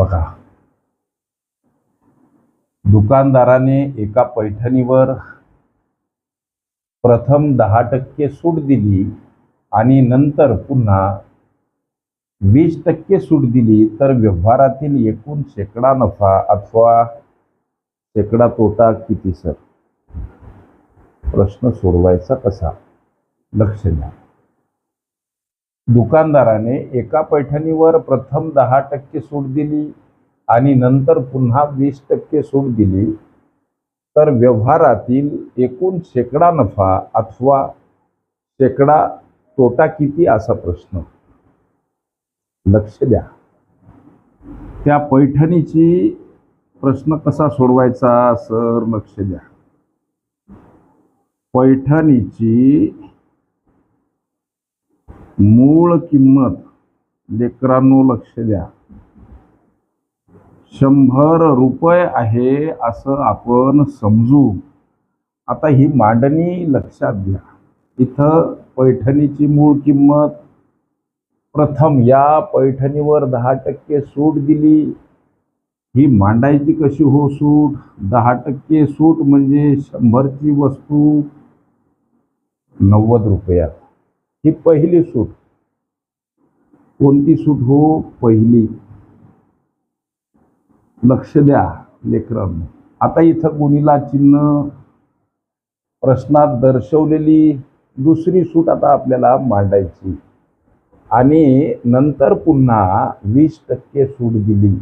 बघा. दुकानदाराने एका पैठणीवर प्रथम दहा टक्के सूट दिली आणि नंतर पुन्हा वीस टक्के सूट दिली तर व्यवहारातील एकूण शेकडा नफा अथवा शेकडा तोटा किती सर? प्रश्न सोडवायचा कसा? लक्ष द्या. दुकानदाराने एका पैठणीवर प्रथम दहा टक्के सूट दिली आणि नंतर पुन्हा वीस टक्के सूट दिली तर व्यवहारातील एकूण शेकडा नफा अथवा शेकडा तोटा किती असा प्रश्न? लक्ष द्या. त्या पैठणीची प्रश्न कसा सोडवायचा सर? लक्ष द्या. पैठणीची मूळ किंमत लेकरांनो लक्ष द्या. शंभर रुपये आहे असं आपण समजू. आता ही मांडणी लक्षात घ्या. इथं पैठणीची मूळ किंमत प्रथम या पैठणीवर दहा टक्के सूट दिली. ही मांडायची कशी हो सूट? दहा टक्के सूट म्हणजे शंभरची वस्तू नव्वद रुपयात. ही पहिली सूट. कोणती सूट हो? पहिली. लक्ष द्या लेकरांनो. आता इथं गुणीला चिन्ह प्रश्नात दर्शवलेली दुसरी सूट आता आपल्याला मांडायची. आणि नंतर पुन्हा वीस टक्के सूट दिली.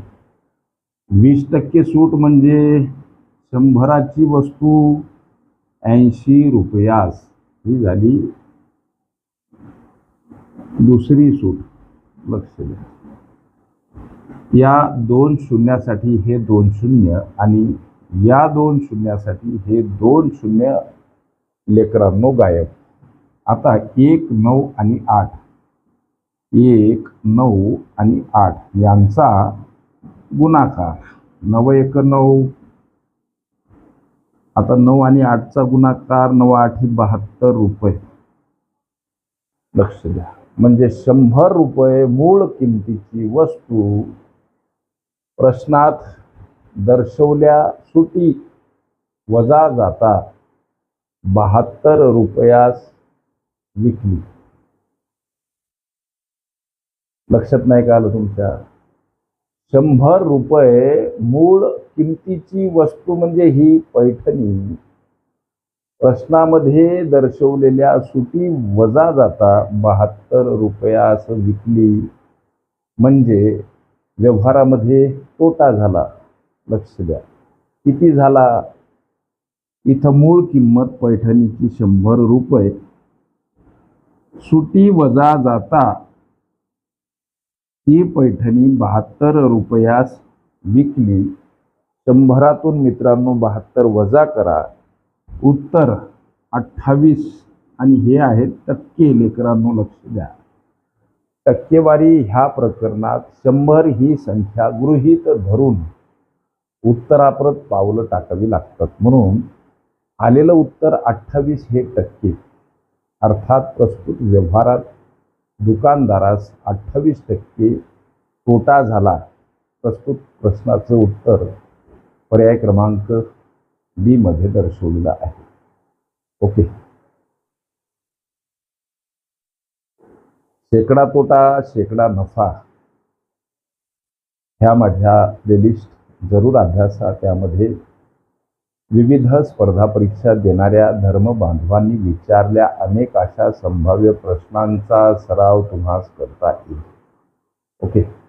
वीस टक्के सूट म्हणजे शंभराची वस्तू ऐंशी रुपयास. ही झाली दुसरी सूट. लक्ष द्या. या दोन शून्यासाठी हे दोन शून्य आणि या दोन शून्यासाठी हे दोन शून्य लेकरांनो गायब. आता एक नऊ आणि आठ. एक नऊ आणि आठ यांचा गुणाकार. नव एक नऊ. आता नऊ आणि आठचा गुणाकार नऊ आठ बहात्तर रुपये. लक्ष द्या. म्हणजे शंभर रुपये मूळ किमतीची वस्तू प्रश्नात दर्शवल्या सुटी वजा जाता बहात्तर रुपयास विकली. लक्षात नाही का आलं तुमच्या? शंभर रुपये मूळ किमतीची वस्तू म्हणजे ही पैठणी. प्रश्नामध्ये दर्शवलेल्या सुटी वजा जाता बहात्तर रुपयास विकली. म्हणजे व्यवहारामध्ये तोटा झाला. लक्ष द्या. किती झाला? इथं मूळ किंमत पैठणीची शंभर रुपये. सुटी वजा जाता ती पैठणी बहात्तर रुपयास विकली. शंभरातून मित्रांनो बहात्तर वजा करा. उत्तर अठ्ठावीस आणि हे आहेत टक्के लेकरांनो लक्ष द्या. टक्केवारी ह्या प्रकरणात शंभर ही संख्या गृहीत धरून उत्तराप्रत पावलं टाकावी लागतात. म्हणून आलेलं उत्तर अठ्ठावीस हे टक्के. अर्थात प्रस्तुत व्यवहारात दुकानदारास अठ्ठावीस टक्के तोटा झाला. प्रस्तुत प्रश्नाचं उत्तर पर्याय क्रमांक बी मध्ये दर्शवलेला आहे. ओके. शेकडा तोटा शेकडा नफा ह्या माझ्या प्लेलिस्ट जरूर अभ्यासा. त्यामध्ये विविध स्पर्धा परीक्षा देणाऱ्या धर्म बांधवांनी विचारल्या. अनेक अशा संभाव्य प्रश्नांचा सराव तुम्हास करता येईल. ओके.